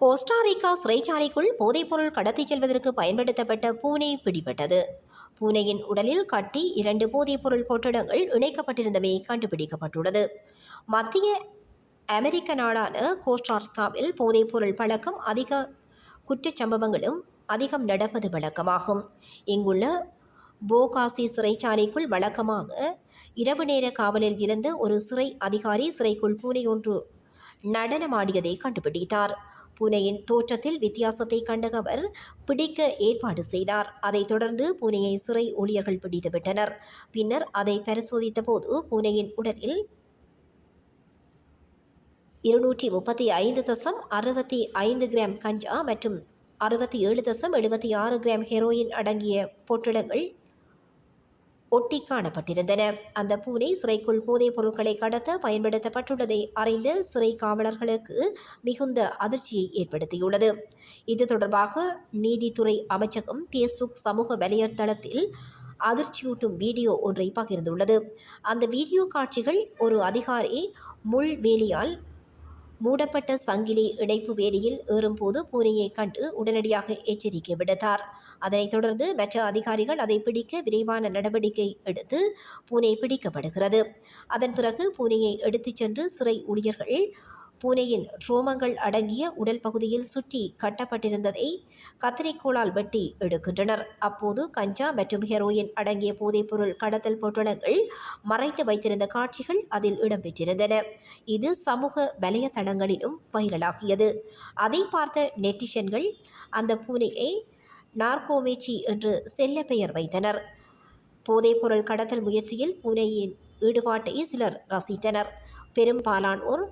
Costa Rica சிறைச்சாலைக்குள் போதைப்பொருள் கடத்திச் செல்வதற்கு பயன்படுத்தப்பட்ட பூனை பிடிபட்டது. பூனையின் உடலில் கட்டி இரண்டு போதைப்பொருள் பொட்டடங்கள் இணைக்கப்பட்டிருந்தமை கண்டுபிடிக்கப்பட்டுள்ளது. மத்திய அமெரிக்க நாடான கோஸ்டாரிக்காவில் போதைப்பொருள் பழக்கம் அதிக குற்றச்சம்பவங்களும் அதிகம் நடப்பது வழக்கமாகும். இங்குள்ள போகாசி சிறைச்சாலைக்குள் வழக்கமாக இரவு நேர காவலில் இருந்த ஒரு சிறை அதிகாரி சிறைக்குள் பூனை ஒன்று நடனமாடியதை கண்டுபிடித்தார். பூனையின் தோற்றத்தில் வித்தியாசத்தை கண்ட அவர் பிடிக்க ஏற்பாடு செய்தார். அதைத் தொடர்ந்து பூனையை சிறை ஊழியர்கள் பிடித்துவிட்டனர் பின்னர் அதை பரிசோதித்த போது பூனையின் உடலில் இருநூற்றி முப்பத்தி ஐந்து தசம் அறுபத்தி ஐந்து கிராம் கஞ்சா மற்றும் அறுபத்தி ஏழு தசம் எழுபத்தி ஆறு கிராம் ஹெரோயின் அடங்கிய பொட்டலங்கள் ஒட்டி காணப்பட்டிருந்தன. அந்த பூனை சிறைக்குள் போதைப் பொருட்களை கடத்த பயன்படுத்தப்பட்டுள்ளதை அறிந்த சிறை காவலர்களுக்கு மிகுந்த அதிர்ச்சியை ஏற்படுத்தியுள்ளது. இது தொடர்பாக நீதித்துறை அமைச்சகம் ஃபேஸ்புக் சமூக வலைத்தளத்தில் அதிர்ச்சியூட்டும் வீடியோ ஒன்றை பகிர்ந்துள்ளது. அந்த வீடியோ காட்சிகள் ஒரு அதிகாரி முள் வேலியால் மூடப்பட்ட சங்கிலி இணைப்பு வேலியில் ஏறும்போது பூனையை கண்டு உடனடியாக எச்சரிக்கை விடுத்தார். அதனைத் தொடர்ந்து மற்ற அதிகாரிகள் அதை பிடிக்க விரைவான நடவடிக்கை எடுத்து பூனை பிடிக்கப்படுகிறது. அதன் பிறகு பூனையை எடுத்துச் சென்று சிறை ஊழியர்கள் பூனையின் ரோமங்கள் அடங்கிய உடல் பகுதியில் சுற்றி கட்டப்பட்டிருந்ததை கத்திரிக்கோளால் வெட்டி எடுக்கின்றனர். அப்போது கஞ்சா மற்றும் ஹெரோயின் அடங்கிய போதைப்பொருள் கடத்தல் பொட்டணங்கள் மறைத்து வைத்திருந்த காட்சிகள் அதில் இடம்பெற்றிருந்தன. இது சமூக வலையதளங்களிலும் வைரலாகியது. அதை பார்த்த நெட்டிசன்கள் அந்த பூனையை நார்கோமேச்சி என்று செல்ல பெயர் வைத்தனர். போதைப்பொருள் கடத்தல் முயற்சியில் பூனையின் ஈடுபாட்டை சிலர் ரசித்தனர். பெரும்பாலானோர்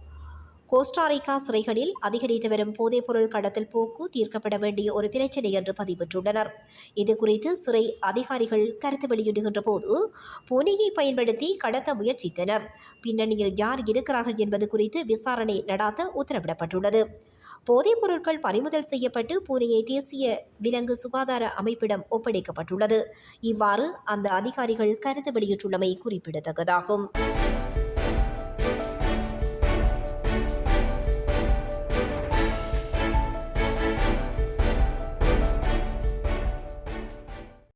கோஸ்டாரிக்கா சிறைகளில் அதிகரித்து வரும் போதைப்பொருள் கடத்தல் போக்கு தீர்க்கப்பட வேண்டிய ஒரு பிரச்சினை என்று பதிவிட்டுள்ளனர். இது குறித்து சிறை அதிகாரிகள் கருத்து வெளியிடுகின்ற போது பூனையை பயன்படுத்தி கடத்த முயற்சித்தனர். பின்னணியில் யார் இருக்கிறார்கள் என்பது குறித்து விசாரணை நடாத்த உத்தரவிடப்பட்டுள்ளது. போதைப் பொருட்கள் பறிமுதல் செய்யப்பட்டு பூனையை தேசிய விலங்கு சுகாதார அமைப்பிடம் ஒப்படைக்கப்பட்டுள்ளது. இவ்வாறு அந்த அதிகாரிகள் கருத்து வெளியிட்டுள்ளமை குறிப்பிடத்தக்கதாகும்.